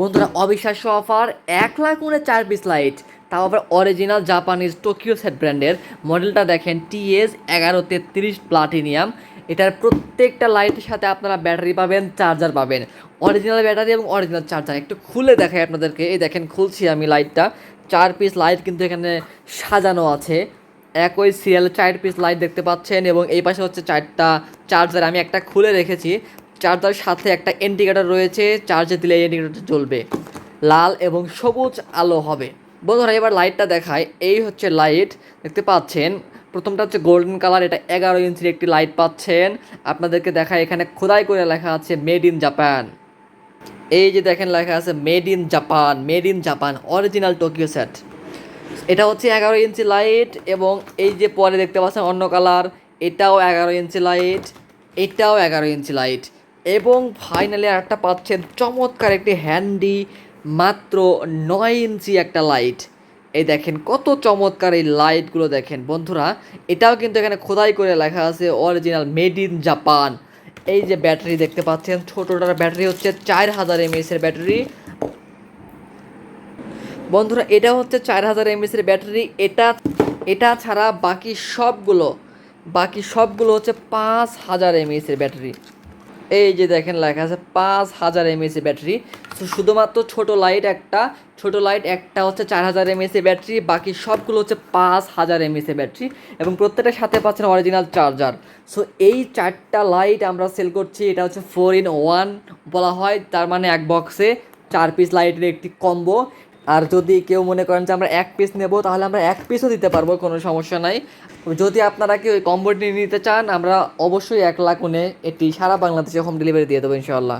বন্ধুরা অবিশ্বাস্য অফার এক লাখ উনে চার পিস লাইট তাও আবার অরিজিনাল জাপানিজ টোকিও সেট ব্র্যান্ডের মডেলটা দেখেন টিএস এগারো তেত্রিশ প্লাটিনিয়াম এটার প্রত্যেকটা লাইটের সাথে আপনারা ব্যাটারি পাবেন চার্জার পাবেন। অরিজিনাল ব্যাটারি এবং অরিজিনাল চার্জার একটু খুলে দেখাই আপনাদেরকে। এই দেখেন, খুলছি আমি লাইটটা চার পিস লাইট কিন্তু এখানে সাজানো আছে। একই সিরিয়াল চার পিস লাইট দেখতে পাচ্ছেন এবং এই পাশে হচ্ছে চারটা চার্জার আমি একটা খুলে রেখেছি। চার্জারের সাথে একটা ইন্ডিকেটর রয়েছে চার্জে দিলে এই ইন্ডিকেটরটা জ্বলবে। লাল এবং সবুজ আলো হবে। বন্ধুরা, এবার লাইটটা দেখায় এই হচ্ছে লাইট দেখতে পাচ্ছেন? প্রথমটা হচ্ছে গোল্ডেন কালার এটা এগারো ইঞ্চির একটি লাইট পাচ্ছেন। আপনাদেরকে দেখায় এখানে খোদাই করে লেখা আছে মেড ইন জাপান এই যে দেখেন, লেখা আছে made in Japan made in Japan original Tokyo set এটা হচ্ছে এগারো ইঞ্চি লাইট এবং এই যে পরে দেখতে পাচ্ছেন অন্য কালার এটাও এগারো ইঞ্চি লাইট এটাও এগারো ইঞ্চি লাইট এবং ফাইনালি আরেকটা পাচ্ছেন চমৎকার একটি হ্যান্ডি মাত্র নয় ইঞ্চি একটা লাইট এই দেখেন কত চমৎকার এই লাইটগুলো দেখেন বন্ধুরা। এটাও কিন্তু এখানে খোদাই করে লেখা আছে অরিজিনাল মেড ইন জাপান এই যে ব্যাটারি দেখতে পাচ্ছেন, ছোটোটার ব্যাটারি হচ্ছে চার হাজার এমএসের ব্যাটারি বন্ধুরা, এটা হচ্ছে চার হাজার এমএসের ব্যাটারি এটা এটা ছাড়া বাকি সবগুলো বাকি সবগুলো হচ্ছে পাঁচ হাজার এমএসের ব্যাটারি এই যে দেখেন লেখা আছে পাঁচ হাজার এমএসের ব্যাটারি। শুধুমাত্র ছোট লাইট একটা, ছোট লাইট একটা হচ্ছে চার হাজার এমএসের ব্যাটারি, বাকি সবগুলো হচ্ছে পাঁচ হাজার এমএসের ব্যাটারি এবং প্রত্যেকটার সাথে পাচ্ছেন অরিজিনাল চার্জার সো এই চারটা লাইট আমরা সেল করছি, এটা হচ্ছে ফোর ইন ওয়ান বলা হয়, তার মানে এক বক্সে চার পিস লাইটের একটি কম্বো আর যদি কেউ মনে করেন যে আমরা এক পিস নেব, তাহলে আমরা এক পিসও দিতে পারব, কোনো সমস্যা নাই। যদি আপনারা কেউ ওই কম্বোটি নিতে চান, আমরা অবশ্যই এক লাখ উনে এটি সারা বাংলাদেশে হোম ডেলিভারি দিয়ে দেবো ইনশাল্লাহ